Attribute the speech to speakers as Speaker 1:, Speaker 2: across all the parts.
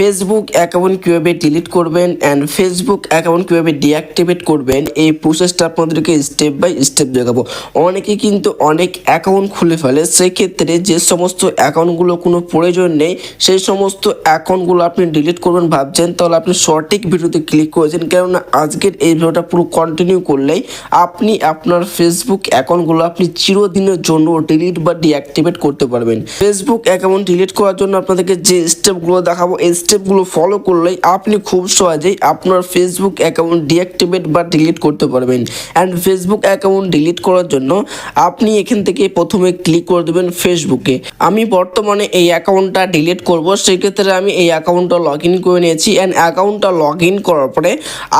Speaker 1: Facebook account কীভাবে delete করবেন and Facebook account কীভাবে ডিঅ্যাক্টিভেট করবেন, এই প্রসেসটা আপনাদেরকে স্টেপ বাই স্টেপ দেখাবো। অনেকে কিন্তু অনেক অ্যাকাউন্ট খুলে ফেলে, সেক্ষেত্রে যে সমস্ত অ্যাকাউন্টগুলো কোনো প্রয়োজন নেই, সেই সমস্ত অ্যাকাউন্টগুলো আপনি ডিলিট করবেন ভাবছেন, তাহলে আপনি সঠিক ভিডিওতে ক্লিক করেছেন, কেননা আজকের এই ভিডিওটা পুরো কন্টিনিউ করলেই আপনি আপনার ফেসবুক অ্যাকাউন্টগুলো আপনি চিরদিনের জন্য ডিলিট বা ডিঅ্যাক্টিভেট করতে পারবেন। ফেসবুক অ্যাকাউন্ট ডিলিট করার জন্য আপনাদেরকে যে স্টেপগুলো দেখাবো, এই স্টেপগুলো ফলো করলেই আপনি খুব সহজেই আপনার ফেসবুক অ্যাকাউন্ট ডিঅ্যাক্টিভেট বা ডিলিট করতে পারবেন। অ্যান্ড ফেসবুক অ্যাকাউন্ট ডিলিট করার জন্য আপনি এখান থেকে প্রথমে ক্লিক করে দেবেন ফেসবুকে আমি বর্তমানে এই অ্যাকাউন্টটা ডিলিট করব, সেক্ষেত্রে আমি এই অ্যাকাউন্টটা লগ ইন করে নিয়েছি। অ্যান্ড অ্যাকাউন্টটা লগ ইন করার পরে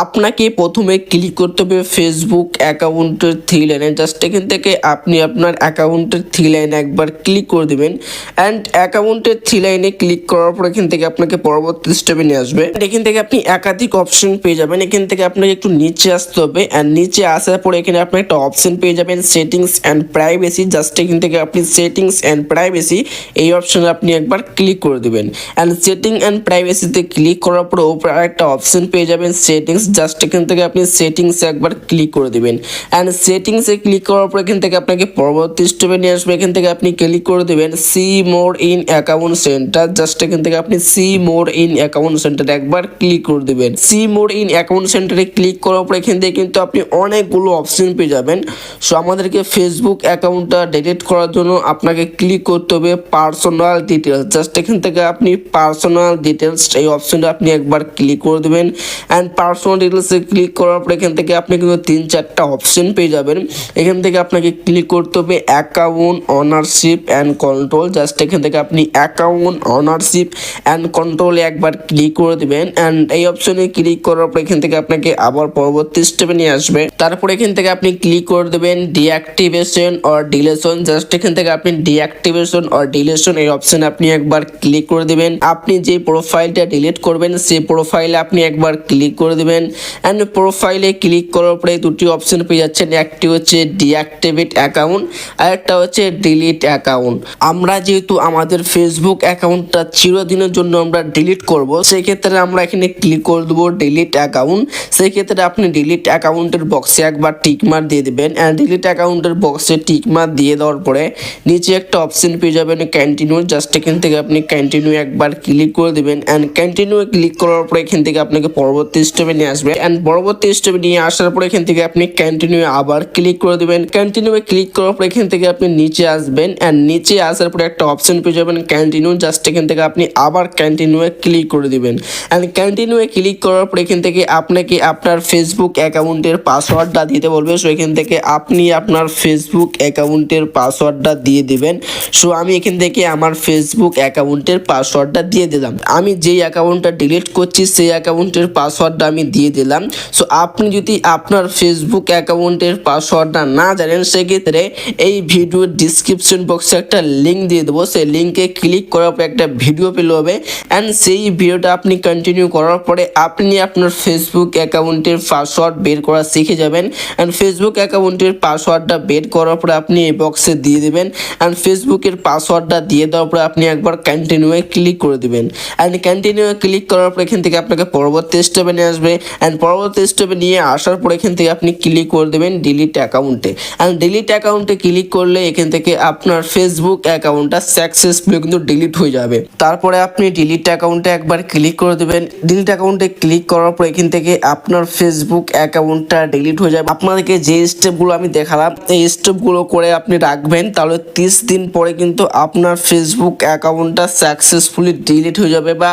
Speaker 1: আপনাকে প্রথমে ক্লিক করতে হবে ফেসবুক অ্যাকাউন্টের থ্রি লাইনে জাস্ট এখান থেকে আপনি আপনার অ্যাকাউন্টের থ্রি লাইনে একবার ক্লিক করে দেবেন। অ্যান্ড অ্যাকাউন্টের থ্রি লাইনে ক্লিক করার পর এখান থেকে আপনাকে পরবর্তী স্টেপে নিয়ে আসবে। এখান থেকে আপনি একাধিক অপশন পেয়ে যাবেন। এখান থেকে আপনাকে একটু নিচে আসতে হবে। অ্যান্ড নিচে আসার পরে এখানে আপনি একটা অপশন পেয়ে যাবেন সেটিংস অ্যান্ড প্রাইভেসি জাস্ট এখান থেকে আপনি সেটিংস অ্যান্ড প্রাইভেসি এই অপশনে আপনি একবার ক্লিক করে দেবেন। অ্যান্ড সেটিং অ্যান্ড প্রাইভেসিতে ক্লিক করার পরে উপরে একটা অপশন পেয়ে যাবেন সেটিংস জাস্ট এখান থেকে আপনি সেটিংসে একবার ক্লিক করে দেবেন। অ্যান্ড সেটিংসে ক্লিক করার পর এখান থেকে আপনাকে পরবর্তী স্টেপে নিয়ে আসবে। এখান থেকে আপনি ক্লিক করে দেবেন see more in account center just এখান থেকে আপনি see more in account center একবার ক্লিক করে দেবেন। সি মোর ইন অ্যাকাউন্ট সেন্টারে ক্লিক করার পর এখান থেকে কিন্তু আপনি অনেকগুলো অপশন পেয়ে যাবেন। সো আমাদেরকে ফেসবুক অ্যাকাউন্টটা ডিলিট করার জন্য আপনাকে ক্লিক করতে হবে পার্সোনাল ডিটেলস জাস্ট এখান থেকে আপনি পার্সোনাল ডিটেলস এই অপশনটা আপনি একবার ক্লিক করে দেবেন। অ্যান্ড পার্সোনাল ডিটেলসে ক্লিক করার পর এখান থেকে আপনি কিন্তু তিন চারটা অপশন পেয়ে যাবেন। এখান থেকে আপনাকে ক্লিক করতে হবে account ownership and control just এখান থেকে আপনি অ্যাকাউন্ট অনারশিপ অ্যান্ড কন্ট্রোলে একবার ক্লিক করে দেবেন অ্যান্ড এই অপশনে ক্লিক করার পর এখান থেকে আপনাকে আবার পরবর্তী স্টেপে নিয়ে আসবে। তারপর এখান থেকে আপনি ক্লিক করে দেবেন ডিঅ্যাক্টিভেশন অর ডিলেশন জাস্ট এখান থেকে আপনি ডিঅ্যাক্টিভেশন অর ডিলেশন এই অপশনে আপনি একবার ক্লিক করে দেবেন। আপনি যে প্রোফাইলটা ডিলিট করবেন সেই প্রোফাইলে আপনি একবার ক্লিক করে দেবেন। অ্যান্ড প্রোফাইলে ক্লিক করার পরে দুটি অপশন পেয়ে যাচ্ছেন। একটি হচ্ছে ডিঅ্যাক্টিভেট অ্যাকাউন্ট আর একটা হচ্ছে ডিলিট অ্যাকাউন্ট আমরা যেহেতু আমাদের ফেসবুক অ্যাকাউন্টটা চিরদিনের জন্য আমরা ডিলিট করব সেই ক্ষেত্রে আমরা এখানে ক্লিক করে দেবো ডিলিট অ্যাকাউন্ট সেই ক্ষেত্রে আপনি ডিলিট অ্যাকাউন্টের বক্সে একবার টিকমার দিয়ে দেবেন। অ্যান্ড ডিলিট অ্যাকাউন্টের বক্সে টিকমার দিয়ে দেওয়ার পরে নিচে একটা অপশন পেয়ে যাবেন কন্টিনিউ জাস্ট এখান থেকে আপনি কন্টিনিউ একবার ক্লিক করে দেবেন। অ্যান্ড কন্টিনিউ ক্লিক করার পরে এখান থেকে আপনাকে পরবর্তী স্টেপে নিয়ে আসবে। অ্যান্ড পরবর্তী স্টেপে নিয়ে আসার পরে এখান থেকে আপনি কন্টিনিউ আবার ক্লিক করে দেবেন। কন্টিনিউ ক্লিক করার পরে এখান থেকে আপনি নিচে আসবেন। অ্যান্ড নিচে আসার পরে একটা অপশন পেয়ে যাবেন কন্টিনিউ জাস্ট এখান থেকে আপনি আবার কন্টিনিউ ক্লিক করে দিবেন। অ্যান্ড কন্টিনিউ ক্লিক করার পর এখান থেকে আপনাকে আপনার ফেসবুক অ্যাকাউন্টের পাসওয়ার্ডটা দিতে বলবে। সো এখান থেকে আপনি আপনার ফেসবুক অ্যাকাউন্টের পাসওয়ার্ডটা দিয়ে দিবেন। সো আমি এখান থেকে আমার ফেসবুক অ্যাকাউন্টের পাসওয়ার্ডটা দিয়ে দিলাম। আমি যেই অ্যাকাউন্টটা ডিলিট করছি, সেই অ্যাকাউন্টের পাসওয়ার্ডটা আমি দিয়ে দিলাম। সো আপনি যদি আপনার ফেসবুক অ্যাকাউন্টের পাসওয়ার্ডটা না জানেন, সেক্ষেত্রে এই ভিডিওর ডিসক্রিপশন বক্সে একটা লিঙ্ক দিয়ে দেবো। সেই লিঙ্কে ক্লিক করার পর একটা ভিডিও পেলে হবে। অ্যান্ড সেই ভিডিওটা আপনি কন্টিনিউ করার পরে আপনি আপনার ফেসবুক অ্যাকাউন্টের পাসওয়ার্ড বের করা শিখে যাবেন অ্যান্ড ফেসবুক অ্যাকাউন্টের পাসওয়ার্ডটা বের করার পরে আপনি এই বক্সে দিয়ে দেবেন অ্যান্ড ফেসবুকের পাসওয়ার্ডটা দিয়ে দেওয়ার পরে আপনি একবার কন্টিনিউয়ে ক্লিক করে দেবেন অ্যান্ড কন্টিনিউ ক্লিক করার পর এখান থেকে আপনাকে পরবর্তী স্টেপে নিয়ে আসবে অ্যান্ড পরবর্তী স্টেপে নিয়ে আসার পর এখান থেকে আপনি ক্লিক করে দেবেন ডিলিট অ্যাকাউন্টে অ্যান্ড ডিলিট অ্যাকাউন্টে ক্লিক করলে এখান থেকে আপনার ফেসবুক অ্যাকাউন্টটা সাকসেসফুলি কিন্তু ডিলিট হয়ে যাবে। তারপরে আপনি ডিলিট অ্যাকাউন্টে একবার ক্লিক করে দেবেন। ডিলিট অ্যাকাউন্টে ক্লিক করার পর এখান থেকে আপনার ফেসবুক অ্যাকাউন্টটা ডিলিট হয়ে যাবে। আপনাদেরকে যে স্টেপগুলো আমি দেখালাম, এই স্টেপগুলো করে আপনি রাখবেন, তাহলে তিরিশ দিন পরে কিন্তু আপনার ফেসবুক অ্যাকাউন্টটা সাকসেসফুলি ডিলিট হয়ে যাবে বা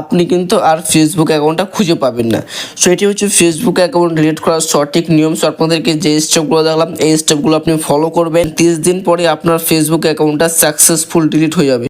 Speaker 1: আপনি কিন্তু আর ফেসবুক অ্যাকাউন্টটা খুঁজে পাবেন না। সো এটি হচ্ছে ফেসবুক অ্যাকাউন্ট ডিলিট করার সঠিক নিয়ম। সো আপনাদেরকে যে স্টেপগুলো দেখলাম, এই স্টেপগুলো আপনি ফলো করবেন। তিরিশ দিন পরে আপনার ফেসবুক অ্যাকাউন্টটা সাকসেসফুল ডিলিট হয়ে যাবে।